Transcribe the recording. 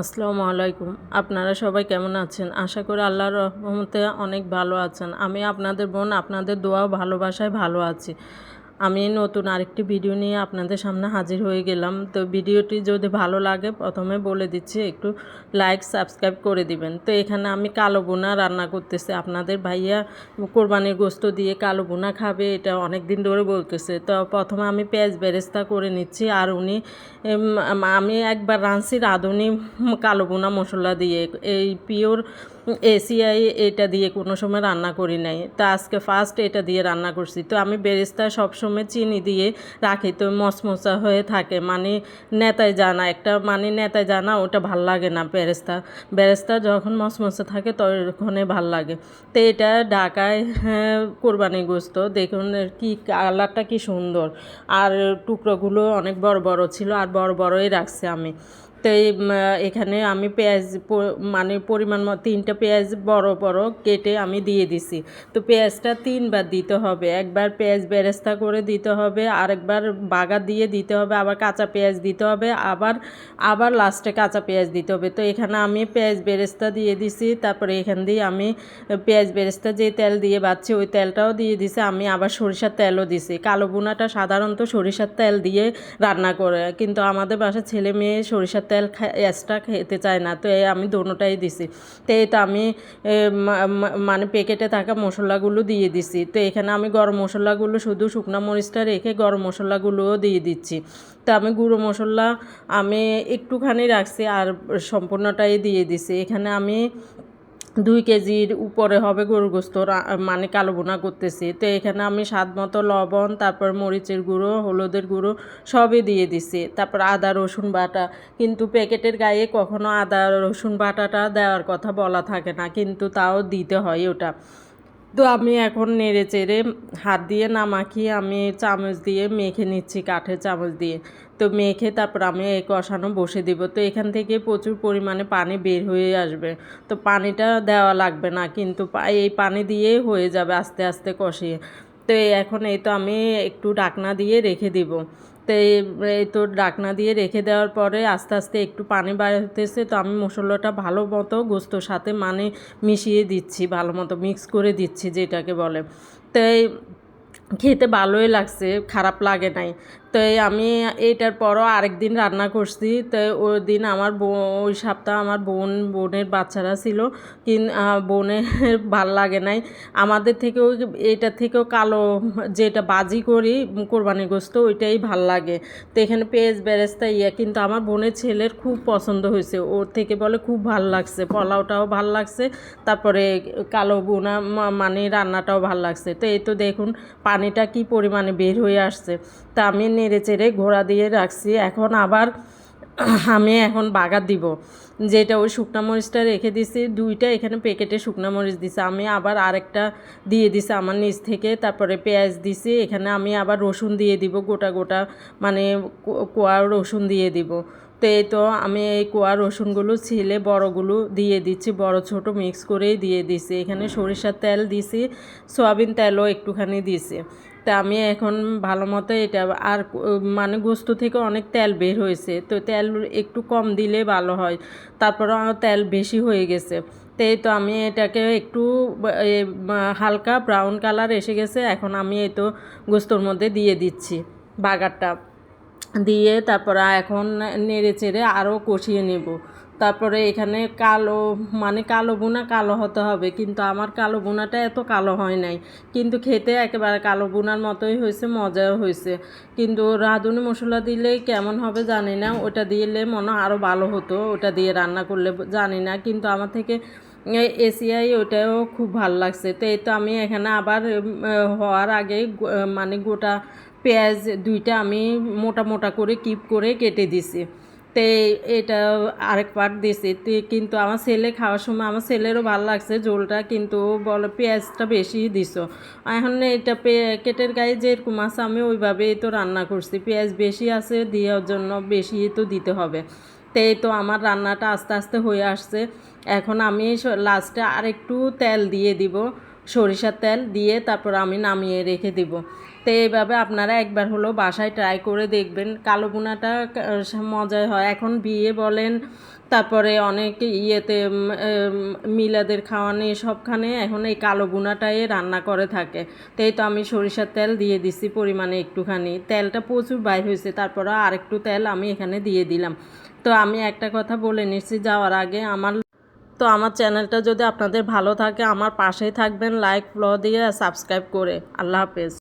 আসসালামু আলাইকুম। আপনারা সবাই কেমন আছেন? আশা করি আল্লাহর রহমতে অনেক ভালো আছেন। আমি আপনাদের বোন, আপনাদের দোয়া ভালোবাসায় ভালো আছি। আমি নতুন আরেকটি ভিডিও নিয়ে আপনাদের সামনে হাজির হয়ে গেলাম। তো ভিডিওটি যদি ভালো লাগে, প্রথমে বলে দিচ্ছি, একটু লাইক সাবস্ক্রাইব করে দিবেন। তো এখানে আমি কালো বোনা রান্না করতেছি। আপনাদের ভাইয়া কোরবানির গোস্ত দিয়ে কালো বোনা খাবে, এটা অনেক দিন ধরে বলতেছে। তো প্রথমে আমি পেঁয়াজ বেরেস্তা করে নিচ্ছি, আর উনি আমি একবার রাঁধছি রাঁধুনি কালো বোনা মশলা দিয়ে। এই পিওর এসিআই এটা দিয়ে কোনো সময় রান্না করি নাই। তো আজকে ফার্স্ট এটা দিয়ে রান্না করছি। তো আমি বেরেস্তা সবসময় চিনি দিয়ে রাখি তো মচমচা হয়ে থাকে। মানে নেতায় জানা একটা মানে নেতায় জানা ওটা ভালো লাগে না বেরেস্তা বেরেস্তা যখন মচমচে থাকে তখনই ভালো লাগে। তো এটা ঢাকায় হ্যাঁ, কোরবানি গোস্ত দেখুন কি কালারটা কি সুন্দর। আর টুকরোগুলো অনেক বড় বড় ছিল আর বড় বড়ই রাখছি আমি। তো এখানে আমি পেঁয়াজ মানে পরিমাণ মতো তিনটা পেঁয়াজ বড় বড় কেটে আমি দিয়ে দিছি। তো পেঁয়াজটা তিনবার দিতে হবে। একবার পেঁয়াজ বেরেস্তা করে দিতে হবে, আরেকবার বাগা দিয়ে দিতে হবে, আবার কাঁচা পেঁয়াজ দিতে হবে, আবার আবার লাস্টে কাঁচা পেঁয়াজ দিতে হবে। তো এখানে আমি পেঁয়াজ বেরেস্তা দিয়ে দিছি, তারপরে এখান দিয়ে আমি পেঁয়াজ বেরেস্তা যে তেল দিয়ে বাচ্ছি ওই তেলটাও দিয়ে দিছি। আমি আবার সরিষার তেলও দিছি। কালো বুনাটা সাধারণত সরিষার তেল দিয়ে রান্না করে, কিন্তু আমাদের বাসার ছেলে মেয়ে সরিষার তেল এক্সট্রা খেতে চায় না। তো আমি দোনোটাই দিছি। তো তো আমি মানে প্যাকেটে থাকা মশলাগুলো দিয়ে দিছি। তো এখানে আমি গরম মশলাগুলো, শুধু শুকনো মরিচটা রেখে গরম মশলাগুলোও দিয়ে দিচ্ছি। তো আমি গুঁড়ো মশলা আমি একটুখানি রাখছি আর সম্পূর্ণটাই দিয়ে দিছি। এখানে আমি দুই কেজির উপরে হবে গরুর গোস্ত মানে কালো বোনা করতেছি। তো এখানে আমি স্বাদ মতো লবণ, তারপর মরিচের গুঁড়ো, হলুদের গুঁড়ো সবই দিয়ে দিছি। তারপর আদা, রসুন বাটা। কিন্তু প্যাকেটের গায়ে কখনো আদা, রসুন বাটাটা দেওয়ার কথা বলা থাকে না, কিন্তু তাও দিতে হয় ওটা। তো আমি এখন নেড়ে চেড়ে হাত দিয়ে না মাখিয়ে আমি চামচ দিয়ে মেখে নিচ্ছি, কাঠের চামচ দিয়ে। তো মেখে তারপর আমি এই কষানো বসে দিব। তো এখান থেকে প্রচুর পরিমাণে পানি বের হয়ে আসবে। তো পানিটা দেওয়া লাগবে না, কিন্তু এই পানি দিয়েই হয়ে যাবে আস্তে আস্তে কষিয়ে। তো এখন এই তো আমি একটু ডাকনা দিয়ে রেখে দিব। তো এই- তো ডাকনা দিয়ে রেখে দেওয়ার পরে আস্তে আস্তে একটু পানি বাড়তেছে, তো আমি মশলাটা ভালো মতো গোস্তর সাথে মানে মিশিয়ে দিচ্ছি, ভালো মতো মিক্স করে দিচ্ছি যেটাকে বলে। তো খেতে ভালোই লাগছে, খারাপ লাগে নাই। তো আমি এইটার পরও আরেক দিন রান্না করছি। তো ওই দিন আমার ওই সপ্তাহ আমার বোন, বোনের বাচ্চারা ছিল। কিন বোনের ভালো লাগে নাই। আমাদের থেকেও এইটার থেকেও কালো যেটা বাজি করি কোরবানি গোস্ত, ওইটাই ভালো লাগে। তো এখানে পেঁয়াজ বেরেস্তা ইয়ে কিন্তু আমার বোনের ছেলের খুব পছন্দ হয়েছে। ওর থেকে বলে খুব ভালো লাগছে। পোলাওটাও ভালো লাগছে। তারপরে কালো বোনা মানে রান্নাটাও ভালো লাগছে। তো এই তো দেখুন, পানিটা কি পরিমাণে বের হয়ে আসছে। তা আমি নেড়ে চেড়ে ঘোড়া দিয়ে রাখছি। এখন আবার আমি এখন বাগার দিব। যেটা ওই শুকনা মরিচটা রেখে দিছি, দুইটা এখানে প্যাকেটে শুকনা মরিচ দিছি। আমি আবার আরেকটা দিয়ে দিছি আমার নিচ থেকে। তারপরে পেঁয়াজ দিছি, এখানে আমি আবার রসুন দিয়ে দিব, গোটা গোটা মানে কোয়া রসুন দিয়ে দিব। তো এই তো আমি এই কোয়া রসুনগুলো ছিলে বড়গুলো দিয়ে দিচ্ছি, বড় ছোট মিক্স করেই দিয়ে দিছি এখানে সরিষার তেল দিছি, সয়াবিন তেলও একটুখানি দিছি। তা আমি এখন ভালো মতো এটা আর মানে গোস্ত থেকে অনেক তেল বের হয়েছে, তো তেল একটু কম দিলে ভালো হয়। তারপরে তেল বেশি হয়ে গেছে। তো তো আমি এটাকে একটু হালকা ব্রাউন কালার এসে গেছে, এখন আমি এই তো গোস্তর মধ্যে দিয়ে দিচ্ছি বাগারটা। দিয়ে তারপরে এখন নেড়ে চেড়ে আরও কষিয়ে নেব। তারপরে এখানে কালো মানে কালো বোনা কালো হতে হবে, কিন্তু আমার কালো বোনাটা এত কালো হয় নাই। কিন্তু খেতে একেবারে কালো বোনার মতোই হয়েছে, মজাও হয়েছে। কিন্তু রাঁধুনি মশলা দিলে কেমন হবে জানি না, ওটা দিলে মনে আরও ভালো হতো, ওটা দিয়ে রান্না করলে জানি না। কিন্তু আমার থেকে এসিআই ওটাও খুব ভালো লাগছে। তো এই তো আমি এখানে আবার হওয়ার আগে মানে গোটা পেঁয়াজ দুইটা আমি মোটা মোটা করে কিপ করে কেটে দিছি। তো এটা আরেক পার্ট দিছি। কিন্তু আমার ছেলে খাওয়ার সময়, আমার ছেলেরও ভালো লাগছে ঝোলটা, কিন্তু বলে পেঁয়াজটা বেশি দিছো। এখন এটা প্যাকেটের গায়ে যেরকম আছে, আমি ওইভাবেই তো রান্না করছি। পেঁয়াজ বেশি আছে, দেওয়ার জন্য বেশি তো দিতে হবে। তো এই তো আমার রান্নাটা আস্তে আস্তে হয়ে আসছে। এখন আমি লাস্টে আর একটু তেল দিয়ে দিব। সরিষার তেল দিয়ে তারপর আমি নামিয়ে রেখে দিব। তো এইভাবে আপনারা একবার হলো বাসায় ট্রাই করে দেখবেন। কালো বোনাটা মজায় হয়। এখন বিয়ে বলেন, তারপরে অনেক ইয়েতে মিলাদের খাওয়ানি সবখানে এখন এই কালো বুনাটাই রান্না করে থাকে। তাই তো আমি সরিষার তেল দিয়ে দিছি পরিমাণে একটুখানি। তেলটা প্রচুর বাইর হয়েছে তারপরে আরেকটু তেল আমি এখানে দিয়ে দিলাম। তো আমি একটা কথা বলে নিচ্ছি, যাওয়ার আগে আমার তো আমার চ্যানেলটা যদি আপনাদের ভালো থাকে, আমার পাশেই থাকবেন লাইক ফলো দিয়ে সাবস্ক্রাইব করে। আল্লাহ হাফেজ।